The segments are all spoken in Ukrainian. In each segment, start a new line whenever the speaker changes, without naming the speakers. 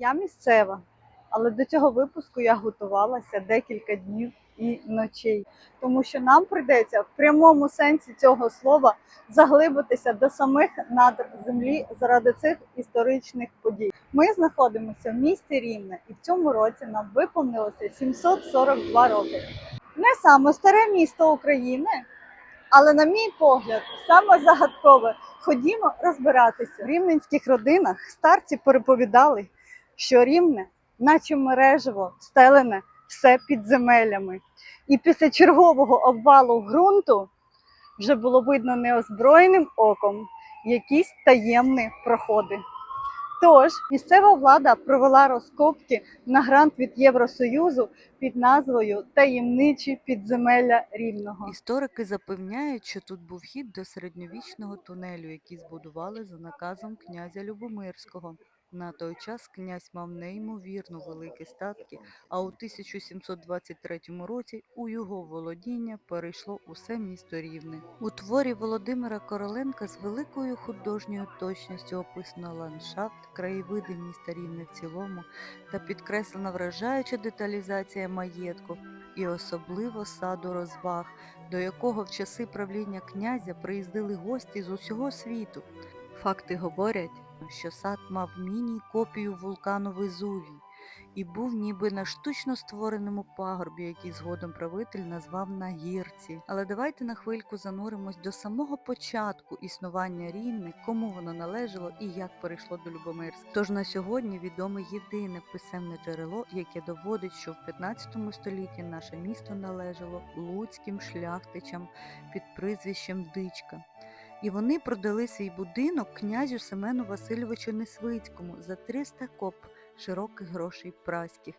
Я місцева, але до цього випуску я готувалася декілька днів і ночей, тому що нам прийдеться в прямому сенсі цього слова заглибитися до самих надр землі заради цих історичних подій. Ми знаходимося в місті Рівне, і в цьому році нам виповнилося 742 роки. Не саме старе місто України, але, на мій погляд, саме загадкове. Ходімо розбиратися. В рівненських родинах старці переповідали, що рівне, наче мережево, стелене все підземеллями. І після чергового обвалу ґрунту вже було видно неозброєним оком якісь таємні проходи. Тож місцева влада провела розкопки на грант від Євросоюзу під назвою Таємничі підземелля рівного.
Історики запевняють, що тут був хід до середньовічного тунелю, який збудували за наказом князя Любомирського. На той час князь мав неймовірно великі статки, а у 1723 році у його володіння перейшло усе місто Рівне. У творі Володимира Короленка з великою художньою точністю описано ландшафт, краєвиди міста Рівне в цілому та підкреслена вражаюча деталізація маєтку і особливо саду розваг, до якого в часи правління князя приїздили гості з усього світу. Факти говорять, що сад мав міні-копію вулкану Везувій і був ніби на штучно створеному пагорбі, який згодом правитель назвав на гірці. Але давайте на хвильку зануримось до самого початку існування Рівне, кому воно належало і як перейшло до Любомирська. Тож на сьогодні відоме єдине писемне джерело, яке доводить, що в 15 столітті наше місто належало луцьким шляхтичам під прізвищем Дичка. І вони продали свій будинок князю Семену Васильовичу Несвицькому за 300 коп широких грошей праських.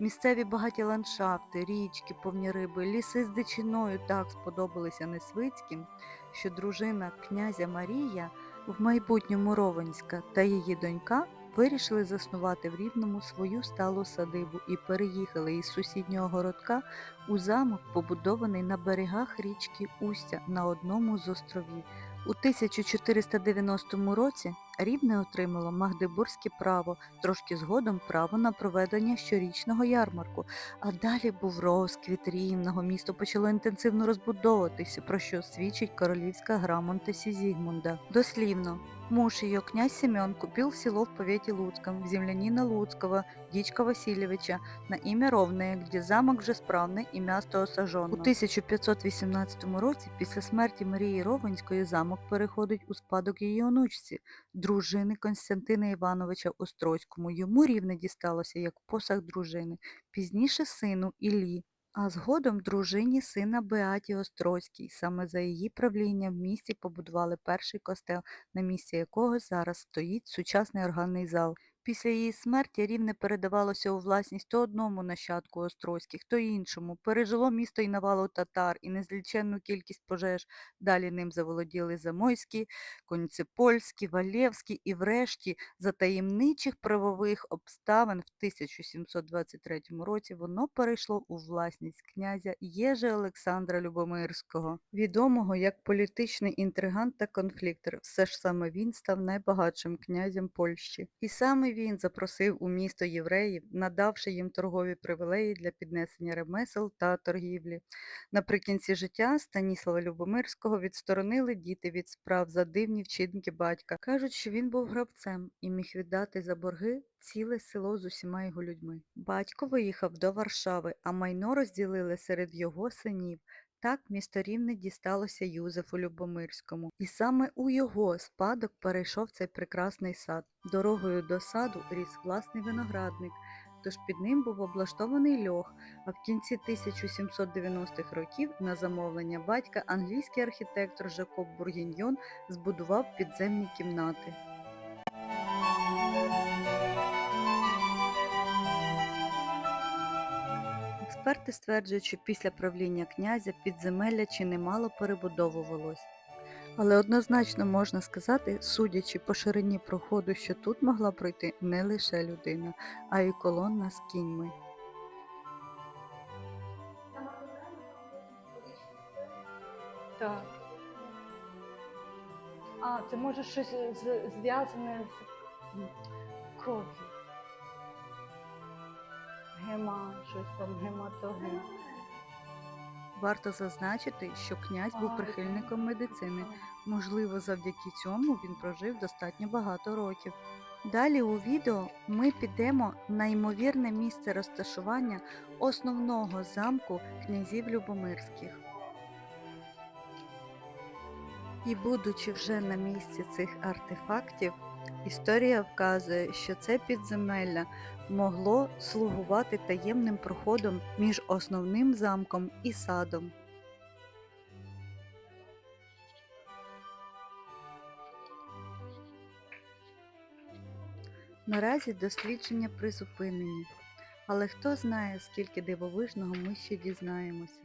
Місцеві багаті ландшафти, річки, повні риби, ліси з дичиною так сподобалися Несвицьким, що дружина князя Марія, в майбутньому Ровенська та її донька вирішили заснувати в Рівному свою сталу садибу і переїхали із сусіднього городка у замок, побудований на берегах річки Устя на одному з островів. У 1490 році Рівне отримало Магдебурзьке право, трошки згодом право на проведення щорічного ярмарку. А далі був розквіт рівного, місто почало інтенсивно розбудовуватися, про що свідчить королівська грамота Сізігмунда. Дослівно, муж ее, князь Семен, купил село в повете Луцком, землянина Луцкого, Дичка Васильевича, на ім'я Ровне, где замок вже справний і місто осажено. У 1518 році, після смерті Марії Ровенської, замок переходить у спадок її онучці, дружини Константина Івановича Острозькому. Йому рівне дісталося як посаг дружини, пізніше сину Іллі, а згодом дружині сина Беаті Острозькій. Саме за її правління в місті побудували перший костел, на місці якого зараз стоїть сучасний органний зал. Після її смерті рівне передавалося у власність то одному нащадку Острозьких, то іншому. Пережило місто і навалу татар, і незліченну кількість пожеж. Далі ним заволоділи Замойські, Концепольські, Валєвські і врешті за таємничих правових обставин в 1723 році воно перейшло у власність князя Єжи Олександра Любомирського, відомого як політичний інтригант та конфліктор. Все ж саме він став найбагатшим князем Польщі. І саме він запросив у місто євреїв, надавши їм торгові привілеї для піднесення ремесел та торгівлі. Наприкінці життя Станіслава Любомирського відсторонили діти від справ за дивні вчинки батька. Кажуть, що він був гравцем і міг віддати за борги ціле село з усіма його людьми. Батько виїхав до Варшави, а майно розділили серед його синів. Так місто Рівне дісталося Юзефу Любомирському, і саме у його спадок перейшов цей прекрасний сад. Дорогою до саду ріс власний виноградник, тож під ним був облаштований льох, а в кінці 1790-х років на замовлення батька англійський архітектор Жакоб Бургіньйон збудував підземні кімнати. Експерти стверджують, що після правління князя підземелля чи немало перебудовувалось. Але однозначно можна сказати, судячи по ширині проходу, що тут могла пройти не лише людина, а й колона з кіньми.
Так. А, це може щось зв'язане з кров'ю. Гема, щось там гематоген.
Варто зазначити, що князь був прихильником медицини. Можливо, завдяки цьому він прожив достатньо багато років. Далі у відео ми підемо на ймовірне місце розташування основного замку князів Любомирських. І будучи вже на місці цих артефактів, історія вказує, що це підземелля могло слугувати таємним проходом між основним замком і садом. Наразі дослідження призупинені, але хто знає, скільки дивовижного ми ще дізнаємося.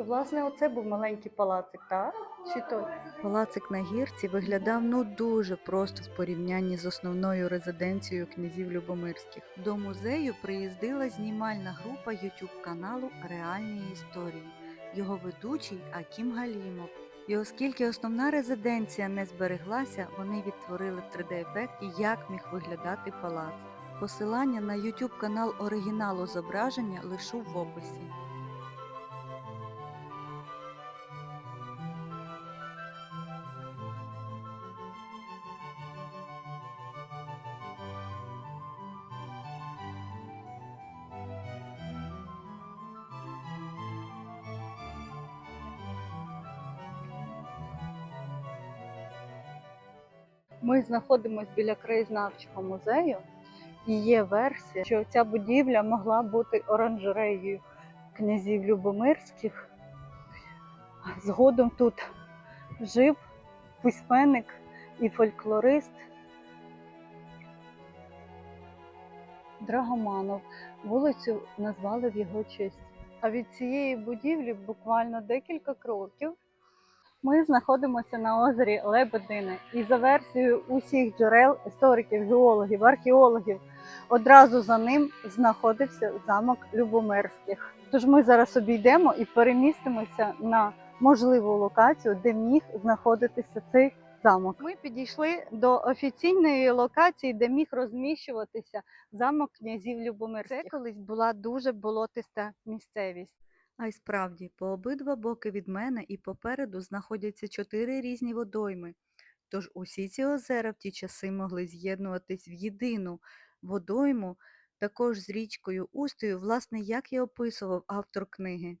То, власне, оце був маленький палацик, так? Чи то?
Палацик на гірці виглядав ну дуже просто в порівнянні з основною резиденцією князів Любомирських. До музею приїздила знімальна група YouTube каналу Реальні історії. Його ведучий Акім Галімов. І оскільки основна резиденція не збереглася, вони відтворили в 3D-ефекті, як міг виглядати палац. Посилання на YouTube канал оригіналу зображення лишу в описі.
Ми знаходимося біля краєзнавчого музею, і є версія, що ця будівля могла бути оранжереєю князів Любомирських. Згодом тут жив письменник і фольклорист Драгоманов. Вулицю назвали в його честь. А від цієї будівлі буквально декілька кроків ми знаходимося на озері Лебедини. І за версією усіх джерел істориків, геологів, археологів, одразу за ним знаходився замок Любомирських. Тож ми зараз обійдемо і перемістимося на можливу локацію, де міг знаходитися цей замок. Ми підійшли до офіційної локації, де міг розміщуватися замок князів Любомирських. Це колись була дуже болотиста місцевість.
А й справді, по обидва боки від мене і попереду знаходяться чотири різні водойми. Тож усі ці озера в ті часи могли з'єднуватись в єдину водойму, також з річкою Устою, власне, як і описував автор книги.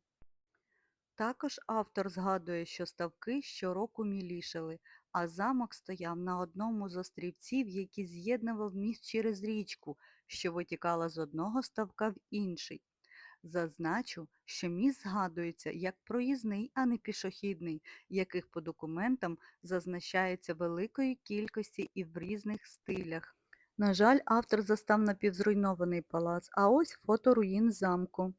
Також автор згадує, що ставки щороку мілішали, а замок стояв на одному з острівців, який з'єднував міст через річку, що витікала з одного ставка в інший. Зазначу, що міст згадується як проїзний, а не пішохідний, яких по документам зазначається великої кількості і в різних стилях. На жаль, автор застав напівзруйнований палац, а ось фото руїн замку.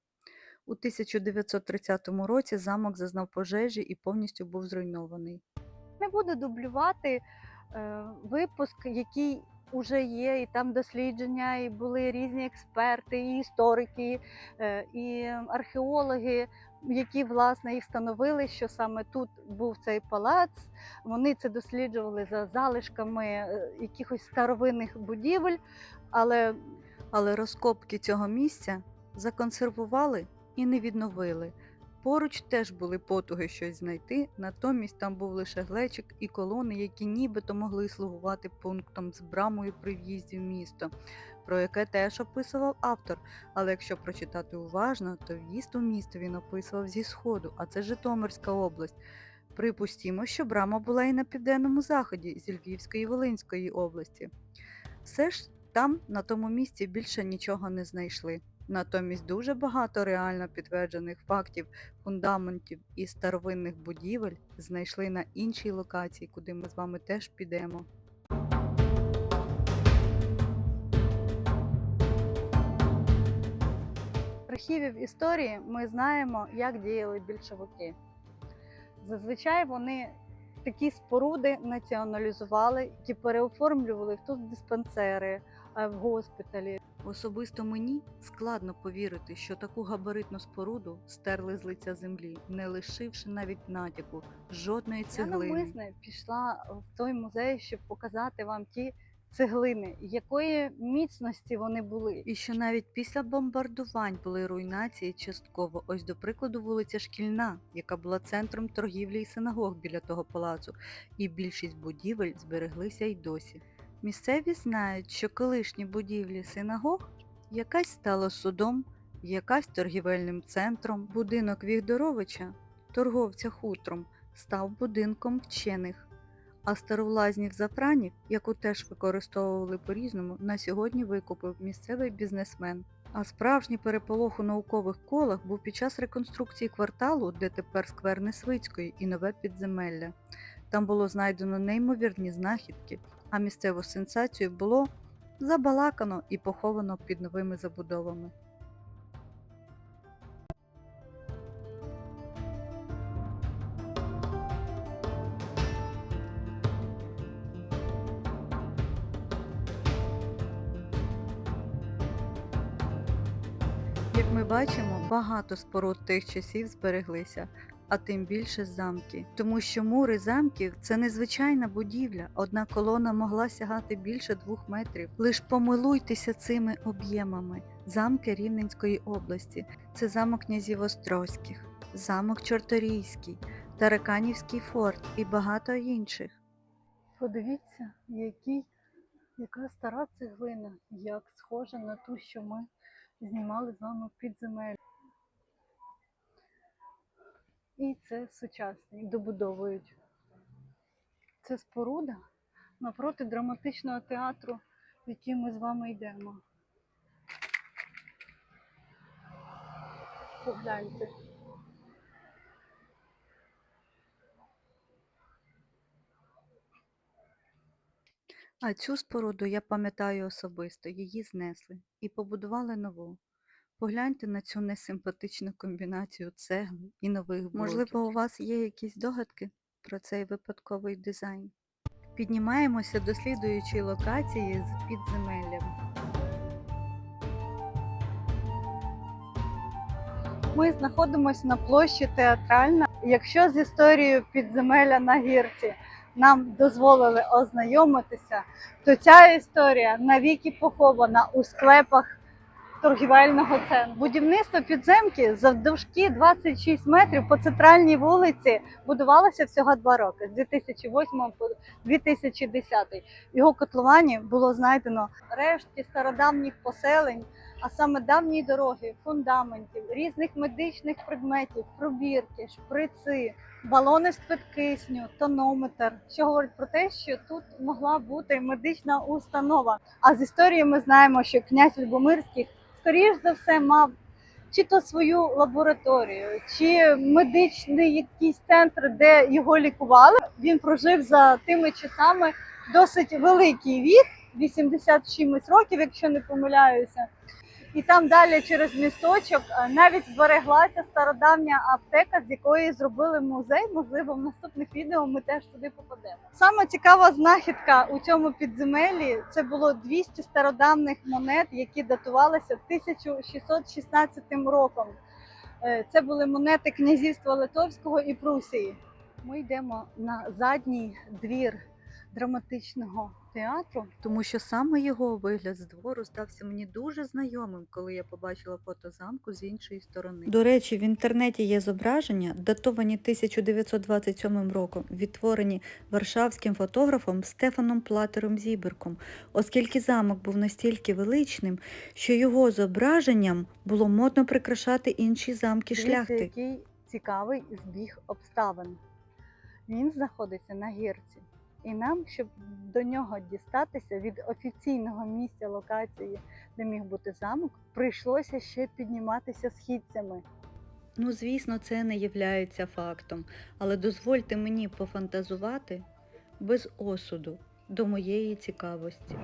У 1930 році замок зазнав пожежі і повністю був зруйнований.
Не буду дублювати е, випуск, який уже є, і там дослідження, і були різні експерти, і історики, е, і археологи, які власне і встановили, що саме тут був цей палац. Вони це досліджували за залишками е, якихось старовинних будівель, але
Але розкопки цього місця законсервували і не відновили. Поруч теж були потуги щось знайти, натомість там був лише глечик і колони, які нібито могли слугувати пунктом з брамою при в'їзді в місто, про яке теж описував автор. Але якщо прочитати уважно, то в'їзд у місто він описував зі сходу, а це Житомирська область. Припустімо, що брама була і на південному заході, зі Львівської і Волинської області. Все ж там, на тому місці, більше нічого не знайшли. Натомість дуже багато реально підтверджених фактів, фундаментів і старовинних будівель знайшли на іншій локації, куди ми з вами теж підемо.
архівів історії ми знаємо, як діяли більшовики. Зазвичай вони такі споруди націоналізували, які переоформлювали в тут диспансери, е, в госпіталі.
Особисто мені складно повірити, що таку габаритну споруду стерли з лиця землі, не лишивши навіть натяку жодної
Я навмисне пішла в той музей, щоб показати вам ті цеглини, якої міцності вони були.
І що навіть після бомбардувань були руйнації частково. Ось до прикладу вулиця Шкільна, яка була центром торгівлі і синагог біля того палацу, і більшість будівель збереглися й досі. Місцеві знають, що колишні будівлі синагог якась стала судом, якась торгівельним центром, будинок Вігдоровича, торговця хутром, став будинком вчених. А старовлазнів зафранів, яку теж використовували по-різному, на сьогодні викупив місцевий бізнесмен. А справжній переполох у наукових колах був під час реконструкції кварталу, де тепер сквер Несвицької і нове підземелля. Там було знайдено неймовірні знахідки, а місцеву сенсацію було забалакано і поховано під новими забудовами. Як ми бачимо, багато споруд тих часів збереглися, а тим більше замки. Тому що мури замків це незвичайна будівля, одна колона могла сягати більше двох метрів. Лиш помилуйтеся цими об'ємами. Замки Рівненської області це замок князів Острозьких, замок Чорторійський, Тараканівський форт і багато інших.
Подивіться, який, яка стара цеглина, як схожа на ту, що ми знімали з вами в підземелі. І це сучасні, добудовують. Це споруда напроти драматичного театру, в який ми з вами йдемо. Погляньте.
А цю споруду я пам'ятаю особисто, її знесли і побудували нову. Погляньте на цю несимпатичну комбінацію цегли і нових блоків. Можливо, у вас є якісь догадки про цей випадковий дизайн? Піднімаємося до слідуючої локації з підземеллям.
Ми знаходимося на площі театральна. Якщо з історією підземелля на гірці нам дозволили ознайомитися, то ця історія навіки похована у склепах торгівельного центру. Будівництво підземки завдовжки 26 метрів по центральній вулиці будувалося всього два роки з 2008 по 2010. В його котловані було знайдено рештки стародавніх поселень, а саме давні дороги, фундаментів, різних медичних предметів, пробірки, шприци, балони з-під кисню, тонометр, що говорить про те, що тут могла бути медична установа. А з історії ми знаємо, що князь Любомирський, скоріш за все, мав чи то свою лабораторію, чи медичний якийсь центр, де його лікували. Він прожив за тими часами досить великий вік, 80 з чимось років, якщо не помиляюся. І там далі через місточок е, навіть збереглася стародавня аптека, з якої зробили музей. Можливо, в наступних відео ми теж туди попадемо. Саме цікава знахідка у цьому підземеллі це було 200 стародавних монет, які датувалися 1616 роком. Е, Це були монети князівства Литовського і Прусії. Ми йдемо на задній двір драматичного театру.
Тому що саме його вигляд з двору стався мені дуже знайомим, коли я побачила фото замку з іншої сторони. До речі, в інтернеті є зображення, датовані 1927 роком, відтворені варшавським фотографом Стефаном Платером Зіберком, оскільки замок був настільки величним, що його зображенням було модно прикрашати інші замки
Дивіться,
шляхти.
який цікавий збіг обставин. Він знаходиться на гірці. І нам, щоб до нього дістатися від офіційного місця локації, де міг бути замок, прийшлося ще підніматися східцями.
Ну, звісно, це не являється фактом, але дозвольте мені пофантазувати без осуду до моєї цікавості.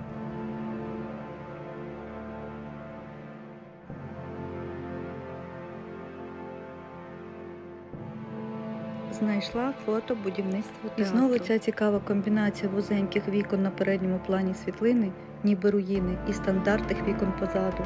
Знайшла фото будівництва театру. І знову ця цікава комбінація вузеньких вікон на передньому плані світлини, ніби руїни, і стандартних вікон позаду.